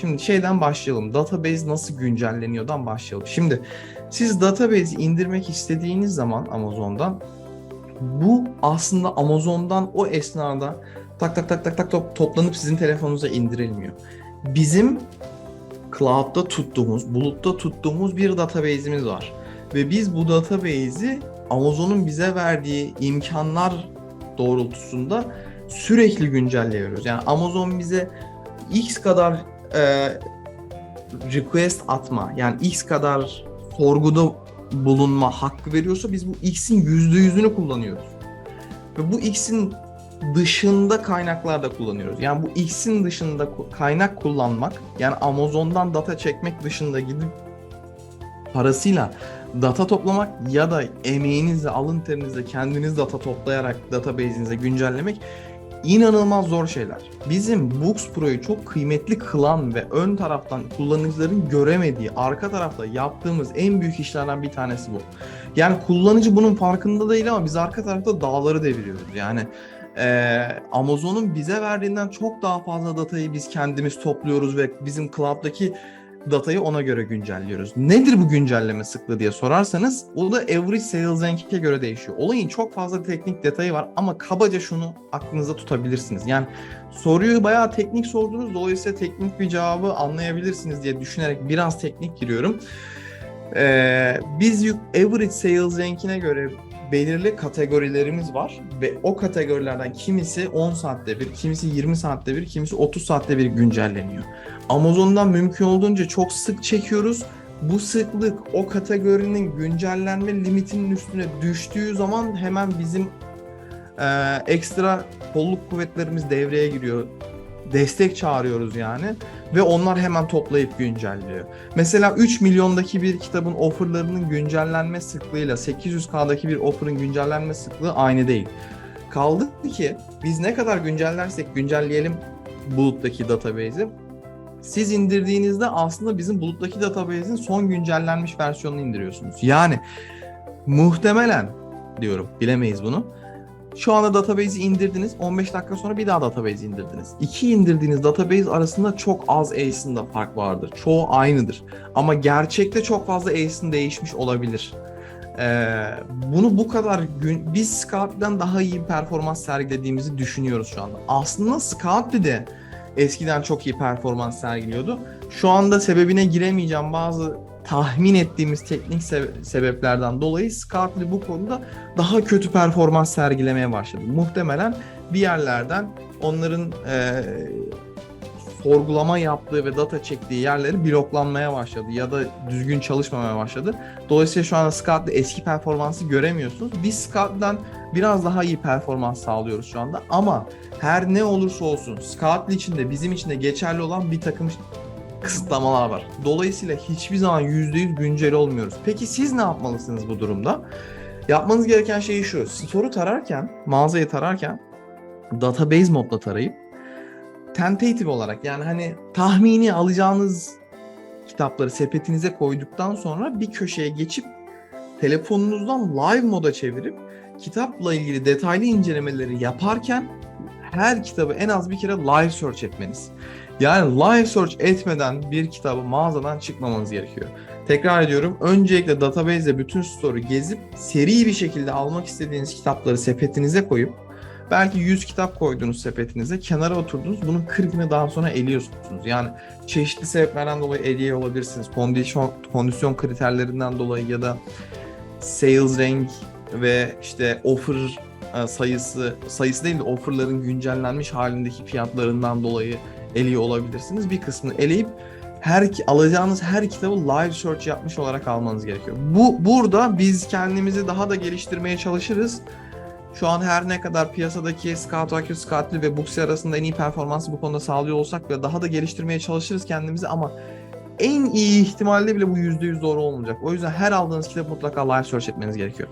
Şimdi şeyden başlayalım. Database nasıl güncelleniyordan başlayalım. Şimdi siz database'i indirmek istediğiniz zaman Amazon'dan bu aslında Amazon'dan o esnada tak tak tak tak tak top- toplanıp sizin telefonunuza indirilmiyor. Bizim cloud'da tuttuğumuz, bulutta tuttuğumuz bir database'imiz var. Ve biz bu database'i Amazon'un bize verdiği imkanlar doğrultusunda sürekli güncelliyoruz. Yani Amazon bize X kadar e, request atma yani X kadar sorguda bulunma hakkı veriyorsa biz bu X'in yüzde yüzünü kullanıyoruz. Ve bu X'in dışında kaynaklar da kullanıyoruz. Yani bu X'in dışında kaynak kullanmak yani Amazon'dan data çekmek dışında gidip parasıyla data toplamak ya da emeğinizle, alın terinizle kendiniz data toplayarak database'inize güncellemek inanılmaz zor şeyler. Bizim Books Pro'yu çok kıymetli kılan ve ön taraftan kullanıcıların göremediği, arka tarafta yaptığımız en büyük işlerden bir tanesi bu. Yani kullanıcı bunun farkında değil ama biz arka tarafta dağları deviriyoruz. Yani eee, Amazon'un bize verdiğinden çok daha fazla datayı biz kendimiz topluyoruz ve bizim cloud'daki datayı ona göre güncelliyoruz. Nedir bu güncelleme sıklığı diye sorarsanız o da average sales rank'e göre değişiyor. Olayın çok fazla teknik detayı var ama kabaca şunu aklınızda tutabilirsiniz. Yani soruyu bayağı teknik sordunuz dolayısıyla teknik bir cevabı anlayabilirsiniz diye düşünerek biraz teknik giriyorum. Ee, biz average sales rank'ine göre belirli kategorilerimiz var ve o kategorilerden kimisi 10 saatte bir, kimisi 20 saatte bir, kimisi 30 saatte bir güncelleniyor. Amazon'dan mümkün olduğunca çok sık çekiyoruz. Bu sıklık o kategorinin güncellenme limitinin üstüne düştüğü zaman hemen bizim e, ekstra kolluk kuvvetlerimiz devreye giriyor. Destek çağırıyoruz yani ve onlar hemen toplayıp güncelliyor. Mesela 3 milyondaki bir kitabın offerlarının güncellenme sıklığıyla 800K'daki bir offer'ın güncellenme sıklığı aynı değil. Kaldı ki biz ne kadar güncellersek güncelleyelim buluttaki database'i siz indirdiğinizde aslında bizim buluttaki database'in son güncellenmiş versiyonunu indiriyorsunuz. Yani muhtemelen diyorum bilemeyiz bunu. Şu anda database'i indirdiniz. 15 dakika sonra bir daha database indirdiniz. İki indirdiğiniz database arasında çok az ACE'ında fark vardır. Çoğu aynıdır. Ama gerçekte çok fazla ACE'in değişmiş olabilir. Ee, bunu bu kadar gün biz Scout'dan daha iyi bir performans sergilediğimizi düşünüyoruz şu anda. Aslında Scout'li de eskiden çok iyi performans sergiliyordu. Şu anda sebebine giremeyeceğim bazı tahmin ettiğimiz teknik sebe- sebeplerden dolayı Scout'li bu konuda daha kötü performans sergilemeye başladı. Muhtemelen bir yerlerden onların eee, sorgulama yaptığı ve data çektiği yerleri bloklanmaya başladı ya da düzgün çalışmamaya başladı. Dolayısıyla şu anda Scout'la eski performansı göremiyorsunuz. Biz Scout'dan biraz daha iyi performans sağlıyoruz şu anda ama her ne olursa olsun Scout'lı için de bizim için de geçerli olan bir takım kısıtlamalar var. Dolayısıyla hiçbir zaman %100 güncel olmuyoruz. Peki siz ne yapmalısınız bu durumda? Yapmanız gereken şey şu. Store'u tararken, mağazayı tararken database modla tarayıp tentative olarak yani hani tahmini alacağınız kitapları sepetinize koyduktan sonra bir köşeye geçip telefonunuzdan live moda çevirip kitapla ilgili detaylı incelemeleri yaparken her kitabı en az bir kere live search etmeniz. Yani live search etmeden bir kitabı mağazadan çıkmamanız gerekiyor. Tekrar ediyorum. Öncelikle database'de bütün store'u gezip seri bir şekilde almak istediğiniz kitapları sepetinize koyup belki 100 kitap koydunuz sepetinize, kenara oturdunuz. Bunun 40'ını daha sonra eliyorsunuz. Yani çeşitli sebeplerden dolayı eliyor olabilirsiniz. Kondisyon, kondisyon kriterlerinden dolayı ya da sales rank ve işte offer e, sayısı sayısı değil de offerların güncellenmiş halindeki fiyatlarından dolayı eliyor olabilirsiniz. Bir kısmını eleyip her alacağınız her kitabı live search yapmış olarak almanız gerekiyor. Bu burada biz kendimizi daha da geliştirmeye çalışırız. Şu an her ne kadar piyasadaki Scout IQ, Scoutly ve Booksy arasında en iyi performansı bu konuda sağlıyor olsak ve daha da geliştirmeye çalışırız kendimizi ama en iyi ihtimalle bile bu %100 doğru olmayacak. O yüzden her aldığınız kitabı mutlaka live search etmeniz gerekiyor.